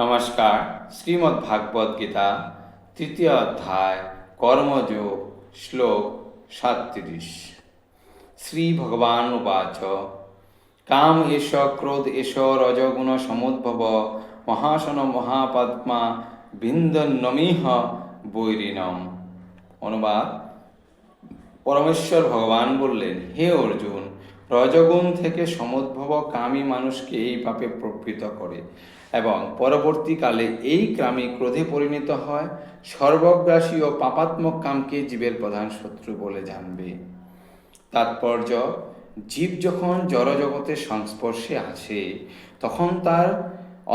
নমস্কার, শ্রীমদ্ ভাগবত গীতা, তৃতীয় অধ্যায়, কর্মযোগ, শ্লোক সাতত্রিশ। শ্রী ভগবান উবাচ, কাম এষ ক্রোধ এষ রজগুণ সমুদ্ভব মহাসন মহাপদ্মা বিন্দন্নমিহ বৈরিনম অনুবাদ, পরমেশ্বর ভগবান বললেন, হে অর্জুন, রজগুণ থেকে সমুদ্ভব কামী মানুষকে এই পাপে প্রবৃত করে। এবং পরবর্তীকালে এই কামই ক্রোধে পরিণত হয়, সর্বগ্রাসী ও পাপাত্মক কামকে জীবের প্রধান শত্রু বলে জানবে। তাৎপর্য, জীব যখন জড়জগতের সংস্পর্শে আসে তখন তার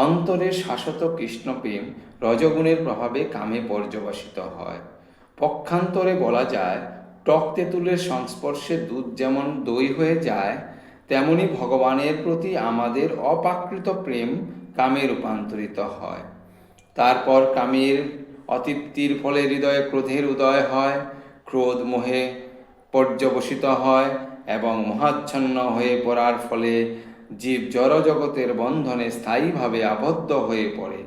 অন্তরে শাশ্বত কৃষ্ণপ্রেম রজগুণের প্রভাবে কামে পর্যবসিত হয়। পক্ষান্তরে বলা যায়, টক তেঁতুলের সংস্পর্শে দুধ যেমন দই হয়ে যায়, তেমনি ভগবানের প্রতি আমাদের অপাকৃত প্রেম কামে রূপান্তরিত হয়। তারপর কামের অতৃপ্তির ফলে হৃদয়ে ক্রোধের উদয় হয়, ক্রোধ মোহে পর্যবসিত হয় এবং মহাচ্ছন্ন হয়ে পড়ার ফলে জীব জড়জগতের বন্ধনে স্থায়ীভাবে আবদ্ধ হয়ে পড়ে।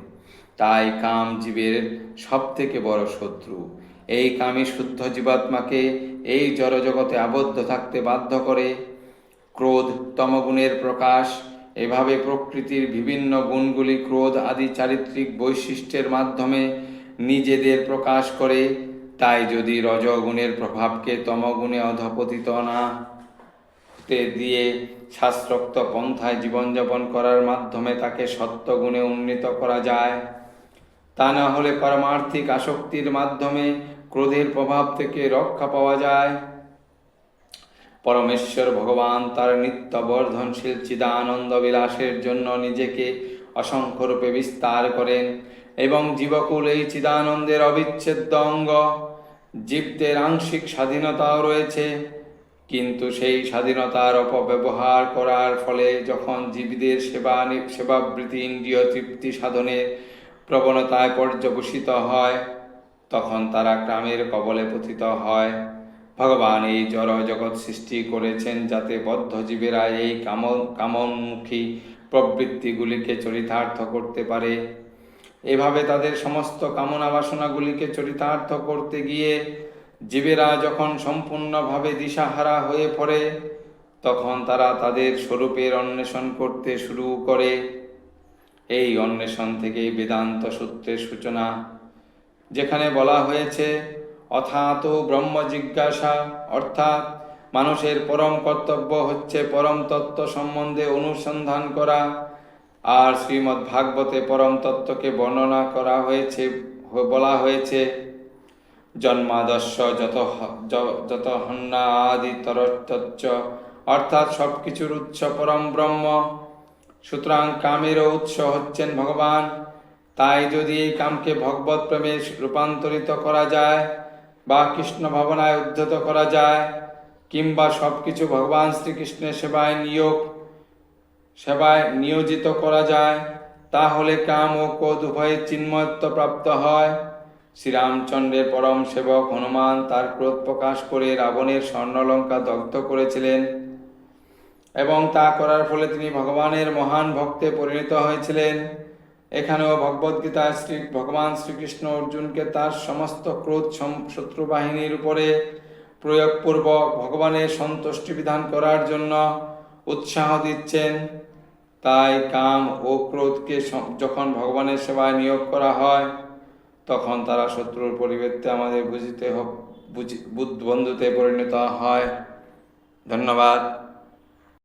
তাই কাম জীবের সব থেকে বড় শত্রু। এই কামই শুদ্ধ জীবাত্মাকে এই জড়জগতে আবদ্ধ থাকতে বাধ্য করে। ক্রোধ তমগুণের প্রকাশ এভাবে প্রকৃতির বিভিন্ন গুণগুলি ক্রোধ আদি চারিত্রিক বৈশিষ্ট্যের মাধ্যমে নিজেদের প্রকাশ করে, তাই যদি রজগুণের প্রভাবকে তমগুণে অধপতিত না দিয়ে শাস্ত্রোক্ত পন্থায় জীবনযাপন করার মাধ্যমে তাকে সত্যগুণে উন্নীত করা যায়, তা না হলে পারমার্থিক আসক্তির মাধ্যমে ক্রোধের প্রভাব থেকে রক্ষা পাওয়া যায়। পরমেশ্বর ভগবান তার নিত্য বর্ধনশীল চিদানন্দ বিলাসের জন্য নিজেকে অসংখ্য রূপে বিস্তার করেন এবং জীবকুল এই চিদানন্দের অবিচ্ছেদ্য অঙ্গ। জীবদের আংশিক স্বাধীনতাও রয়েছে, কিন্তু সেই স্বাধীনতার অপব্যবহার করার ফলে যখন জীবদের সেবা সেবাবৃত্তি, ইন্দ্রিয় তৃপ্তি সাধনের প্রবণতায় পর্যবসিত হয়, তখন তারা গ্রামের কবলে পতিত হয়। ভগবান এই জড় জগৎ সৃষ্টি করেছেন যাতে বদ্ধ জীবেরা এই কামন কামনমুখী প্রবৃত্তিগুলিকে চরিতার্থ করতে পারে। এভাবে তাদের সমস্ত কামনা বাসনাগুলিকে চরিতার্থ করতে গিয়ে জীবেরা যখন সম্পূর্ণভাবে দিশাহারা হয়ে পড়ে, তখন তারা তাদের স্বরূপের অন্বেষণ করতে শুরু করে। এই অন্বেষণ থেকে বেদান্ত সূত্রের সূচনা, যেখানে বলা হয়েছে অথাত ব্রহ্ম জিজ্ঞাসা, অর্থাৎ মানুষের পরম কর্তব্য হচ্ছে পরম তত্ত্ব সম্বন্ধে অনুসন্ধান করা, আর শ্রীমদ্ ভাগবতে পরম তত্ত্বকে বর্ণনা করা হয়েছে বলা হয়েছে, জন্মাদর্শ যত যত হন্না আদি তরত্তচ্চ অর্থাৎ সব কিছুর উৎস পরম ব্রহ্ম। সুতরাং কামেরও উৎস হচ্ছেন ভগবান। তাই যদি এই কামকে ভগবত প্রেমে রূপান্তরিত করা যায় বা কৃষ্ণ ভাবনায় উদ্ধত করা যায়, কিংবা সব কিছু ভগবান শ্রীকৃষ্ণের সেবায় নিয়োগ, সেবায় নিয়োজিত করা যায়, তাহলে কাম ও ক্রোধ উভয়ে চিন্ময়ত্ব প্রাপ্ত হয়। শ্রীরামচন্দ্রের পরম সেবক হনুমান তার ক্রোধ প্রকাশ করে রাবণের স্বর্ণলঙ্কা দগ্ধ করেছিলেন এবং তা করার ফলে তিনি ভগবানের মহান ভক্তে পরিণত হয়েছিলেন। এখানেও ভগবদ্গীতায় শ্রী, ভগবান শ্রীকৃষ্ণ অর্জুনকে তার সমস্ত ক্রোধ শত্রু বাহিনীর উপরে প্রয়োগপূর্বক ভগবানের সন্তুষ্টি বিধান করার জন্য উৎসাহ দিচ্ছেন। তাই কাম ও ক্রোধকে যখন ভগবানের সেবায় নিয়োগ করা হয়, তখন তারা শত্রুর পরিবর্তে আমাদের বুঝিতে বন্ধুতে পরিণত হয়। ধন্যবাদ।